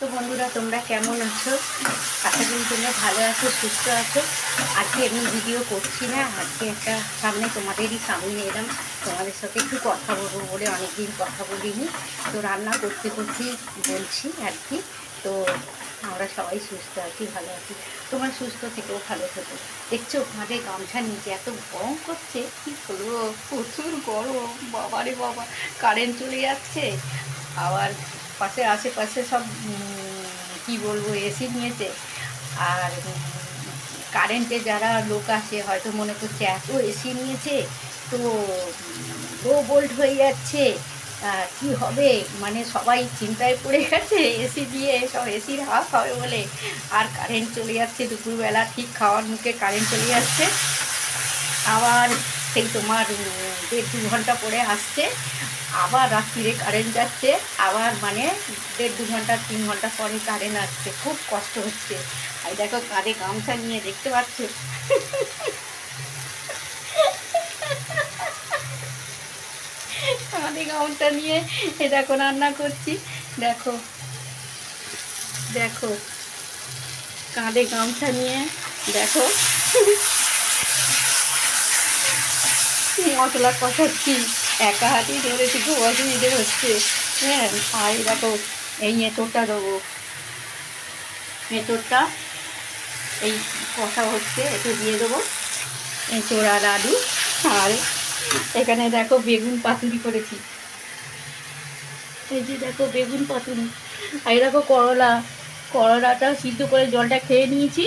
তো বন্ধুরা, তোমরা কেমন আছো? আশা করি তোমরা ভালো আছো, সুস্থ আছো। আজকে আমি ভিডিও করছি না, আজকে একটা সামনে তোমাদেরই সামনে এলাম। তোমাদের সাথে একটু কথা বলব বলে অনেকদিন কথা বলিনি। তো রান্না করতে করতেই বলছি আর কি। তো আমরা সবাই সুস্থ আছি, ভালো আছি। তোমরা সুস্থ থেকেও ভালো থেকো। দেখছ আমাদের গামছা নিচে এত গরম করছে, কি করব প্রচুর গরম। বাবারে বাবা কারেন্ট চলে যাচ্ছে। আবার পাশে আশেপাশে সব কি বলব, এসি নিয়েছে। আর কারেন্টে যারা লোক আছে, হয়তো মনে করছে এত এসি নিয়েছে, তো লো ভোল্ট হয়ে যাচ্ছে। কি হবে? মানে সবাই চিন্তায় পড়ে গেছে, এসি দিয়ে সব এসির হাফ হবে বলে। আর কারেন্ট চলে যাচ্ছে দুপুরবেলা, ঠিক খাওয়ার মুখে কারেন্ট চলে যাচ্ছে। আবার সেই তোমার দেড় দু ঘণ্টা পরে আসছে, আবার রাত্রিরে কারেন্ট যাচ্ছে, আবার মানে দেড় দু ঘণ্টা, তিন ঘণ্টা পরে কারেন্ট আসছে, খুব কষ্ট হচ্ছে। আর দেখো কাঁধে গামছা নিয়ে দেখতে পাচ্ছ? কাঁধে গামছা নিয়ে এ দেখো রান্না করছি। দেখো দেখো, কাঁধে গামছা নিয়ে দেখো। মশলা কষাচ্ছি? একা হাতেই ধরেছি খুব অসুবিধে হচ্ছে। হ্যাঁ আর দেখো, এই এঁচোড়টা দেবো। এঁচোড়টা এই কষা হচ্ছে, একটু দিয়ে দেবো। এঁচোড় আর আলু আর এখানে দেখো বেগুন পাতুরি করেছি। এই যে দেখো বেগুন পাতুরি। আর দেখো করলা। করলাটা সিদ্ধ করে জলটা খেয়ে নিয়েছি।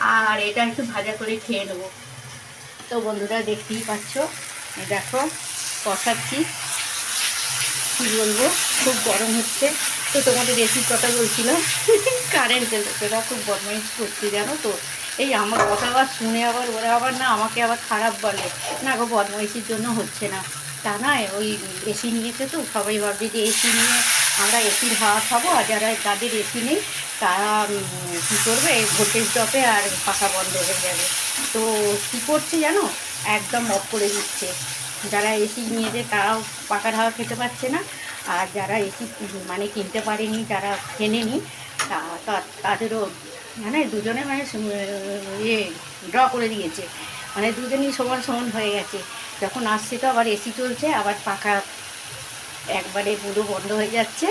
আর এটা একটু ভাজা করে খেয়ে নেব। তো বন্ধুরা দেখতেই পাচ্ছ। দেখো, কষাচ্ছি। কী বলব, খুব গরম হচ্ছে। তো তোমাদের রেসির কথা বলছিলাম। কারেন্টের লোকেরা খুব বদমাইশ করছে, জানো তো? এই আমার কথা আবার শুনে আবার ওরা আবার না আমাকে আবার খারাপ বলে। না গো, বদমাইশির জন্য হচ্ছে না। তা নয় ওই এসি নিয়েছে তো, সবাই ভাবছে যে এসি নিয়ে আমরা এসির হাওয়া খাব, আর যারা যাদের এসি নেই, তারা কী করবে? ভোল্টেজ ড্রপে আর পাখা বন্ধ হয়ে যাবে। তো কী করছে জানো? একদম অফ করে দিচ্ছে। যারা এসি নিয়েছে তারাও পাকা হাওয়া খেতে পারছে না। আর যারা এসি মানে কিনতে পারেনি, যারা কেনেনি তাদেরও মানে দুজনে মানে ইয়ে ড্র করে দিয়েছে। মানে দুজনেই সমান সমান হয়ে গেছে। যখন আসছে তো আবার এসি চলছে, আবার পাখা একবারে পুরো বন্ধ হয়ে যাচ্ছে।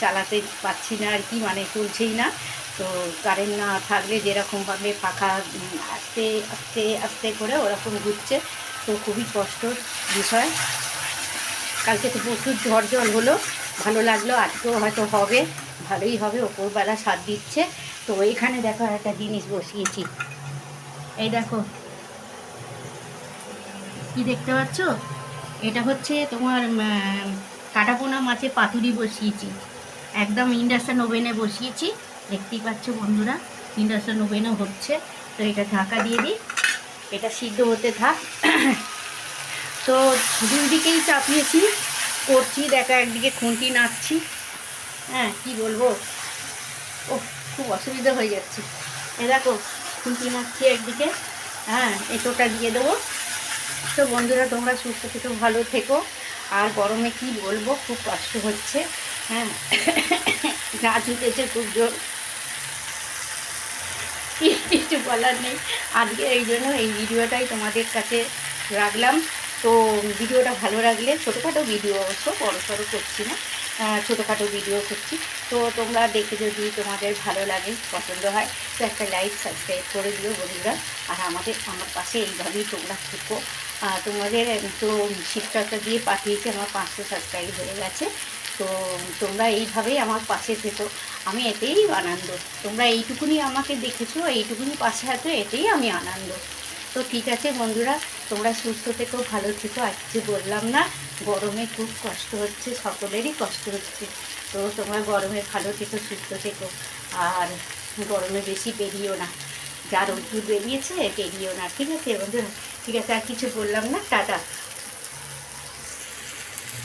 চালাতে পারছি না আর কি মানে চলছেই না। তো কারেন্ট না থাকলে যেরকমভাবে পাখা আস্তে আস্তে আস্তে করে ওরকম ঘুরছে, তো খুবই কষ্টর বিষয়। কালকে তো প্রচুর ঝড় জল হলো, ভালো লাগল, আজকেও হয়তো হবে, ভালোই হবে, ওপরবেলা সাথ দিচ্ছে। তো এখানে দেখো একটা জিনিস বসিয়েছি। এই দেখো। কি দেখতে পাচ্ছ? এটা হচ্ছে তোমার কাটাপোনা মাছে পাতুরি বসিয়েছি। একদম ইন্ডাকশান ওভেনে বসিয়েছি। দেখতেই পাচ্ছ বন্ধুরা ইন্ডাকশান ওভেনও হচ্ছে। তো এটা ঢাকা দিয়ে দিই। এটা সিদ্ধ হতে থাক। তো দুই দিকেই চাপিয়েছি, করছি, দেখা একদিকে খুঁটি নাচছি হ্যাঁ কি বলব? ও খুব অসুবিধা হয়ে যাচ্ছে। এ দেখো, খুঁটি নাচছি একদিকে। হ্যাঁ এঁচোটা দিয়ে দেবো। তো বন্ধুরা, তোমরা সুস্থ থেকো, ভালো থেকো। আর গরমে কি বলব? খুব কষ্ট হচ্ছে। হ্যাঁ গাছ উঠেছে খুব জোর। কিছু বলার নেই। আজকে এই জন্য এই ভিডিওটাই তোমাদের কাছে রাখলাম। তো ভিডিওটা ভালো লাগলে ছোটোখাটো ভিডিও অবশ্য, বড় সড়ো করছি না ছোটোখাটো ভিডিও করছি। তো তোমরা দেখে যদি তোমাদের ভালো লাগে, পছন্দ হয়, তো একটা লাইক সাবস্ক্রাইব করে দিও বন্ধুরা। আর আমাদের, আমার পাশে এইভাবেই তোমরা থেকো। তোমাদের তো শিক্ষকটা দিয়ে পাঠিয়েছে, আমার পাঁচশো সাবস্ক্রাইব হয়ে গেছে। তো তোমরা এইভাবেই আমার পাশে থেকো। আমি এতেই আনন্দ। তোমরা এইটুকুনি আমাকে দেখেছ, এইটুকুনি পাশে আছো, এতেই আমি আনন্দ। তো ঠিক আছে বন্ধুরা, তোমরা সুস্থ থেকো, ভালো থেকো। আর কিছু বললাম না, গরমে খুব কষ্ট হচ্ছে, সকলেরই কষ্ট হচ্ছে। তো তোমরা গরমে ভালো থেকো, সুস্থ থেকো। আর গরমে বেশি বেরিও না। যা রোদ্দুর বেরিয়েছে, বেরিও না। ঠিক আছে বন্ধুরা? ঠিক আছে, আর কিছু বললাম না? টাটা।